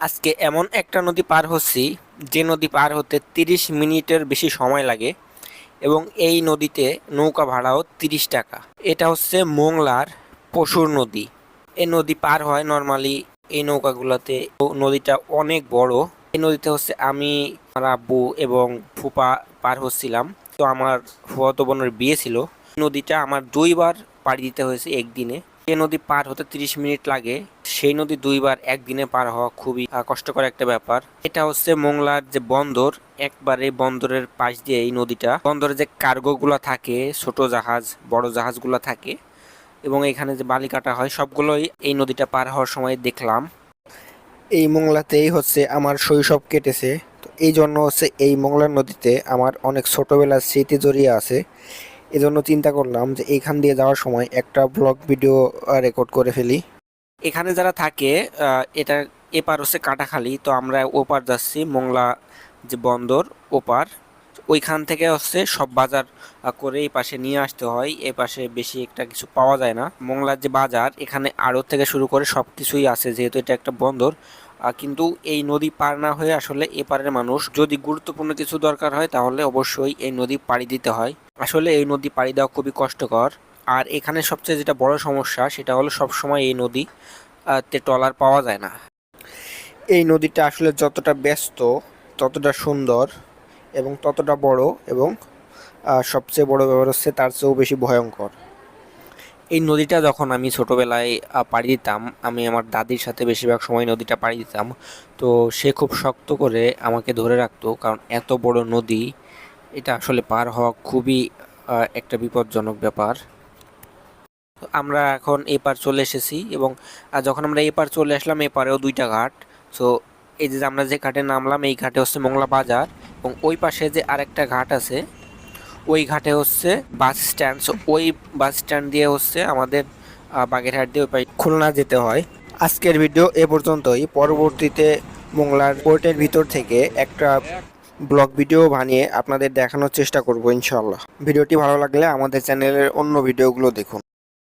আজকে এমন একটা নদী পার হচ্ছি, যে নদী পার হতে তিরিশ মিনিটের বেশি সময় লাগে এবং এই নদীতে নৌকা ভাড়াও তিরিশ টাকা। এটা হচ্ছে মোংলার পশুর নদী। এই নদী পার হয় নর্মালি এই নৌকাগুলোতে। নদীটা অনেক বড়। এই নদীতে হচ্ছে আমি, আমার আব্বু এবং ফুপা পার হচ্ছিলাম। তো আমার ফুয়াতো বোনের বিয়ে ছিল। নদীটা আমার দুইবার পাড়ি দিতে হয়েছে একদিনে। যে নদী পার হতে তিরিশ মিনিট লাগে। সেই নদী দুইবার একদিনে পার হওয়া খুবই কষ্টকর একটা ব্যাপার। এটা হচ্ছে মোংলার যে বন্দর, একবারে বন্দরের পাশ দিয়ে এই নদীটা। বন্দরে যে কার্গো গুলা থাকে, ছোট জাহাজ, বড় জাহাজগুলো থাকে, এবং এখানে যে বালি কাটা হয়, সবগুলোই এই নদীটা পার হওয়ার সময় দেখলাম। এই মোংলাতেই হচ্ছে আমার শৈশব কেটেছে। তো এই জন্য হচ্ছে এই মোংলা নদীতে আমার অনেক ছোটবেলার স্মৃতি জড়িয়ে আছে। এই জন্য চিন্তা করলাম যে এইখান দিয়ে যাওয়ার সময় একটা ব্লগ ভিডিও রেকর্ড করে ফেলি। এখানে যারা থাকে এটা এপার হচ্ছে কাটাখালি, তো আমরা ওপার যাচ্ছি মোংলা যে বন্দর ওপার। ওইখান থেকে হচ্ছে সব বাজার করে এই পাশে নিয়ে আসতে হয়। এই পাশে বেশি একটা কিছু পাওয়া যায় না। মোংলার যে বাজার, এখানে আড়ত থেকে শুরু করে সব কিছুই আছে, যেহেতু এটা একটা বন্দর। কিন্তু এই নদী পার না হয়ে আসলে এপারের মানুষ, যদি গুরুত্বপূর্ণ কিছু দরকার হয়, তাহলে অবশ্যই এই নদী পাড়ি দিতে হয়। আসলে এই নদী পাড়ি দেওয়া খুবই কষ্টকর। আর এখানে সবচেয়ে যেটা বড় সমস্যা, সেটা হলো সবসময় এই নদী তে ট্রলার পাওয়া যায় না। এই নদীটা আসলে যতটা ব্যস্ত, ততটা সুন্দর এবং ততটা বড় এবং সবচেয়ে বড় ব্যাপার হচ্ছে তার চেয়েও বেশি ভয়ঙ্কর। এই নদীটা যখন আমি ছোটোবেলায় পাড়ি দিতাম, আমি আমার দাদির সাথে বেশিরভাগ সময় নদীটা পাড়ি দিতাম, তো সে খুব শক্ত করে আমাকে ধরে রাখতো, কারণ এত বড় নদী, এটা আসলে পার হওয়া খুবই একটা বিপজ্জনক ব্যাপার। আমরা এখন এপার চলে এসেছি এবং যখন আমরা এপার চলে আসলাম এপারেও দুইটা ঘাট। সো এই যে আমরা যে ঘাটে নামলাম, এই ঘাটে হচ্ছে মংলা বাজার এবং ওই পাশে যে আরেকটা ঘাট আছে, ওই ঘাটে হচ্ছে বাস স্ট্যান্ড। সো ওই বাস স্ট্যান্ড দিয়ে হচ্ছে আমাদের বাগেরহাট দিয়ে ওই খুলনা যেতে হয়। আজকের ভিডিও এ পর্যন্তই। পরবর্তীতে মোংলার পোর্টের ভিতর থেকে একটা ব্লগ ভিডিও বানিয়ে আপনাদের দেখানোর চেষ্টা করব ইনশাল্লাহ ভিডিওটি ভালো লাগলে আমাদের চ্যানেলের অন্য ভিডিওগুলো দেখুন।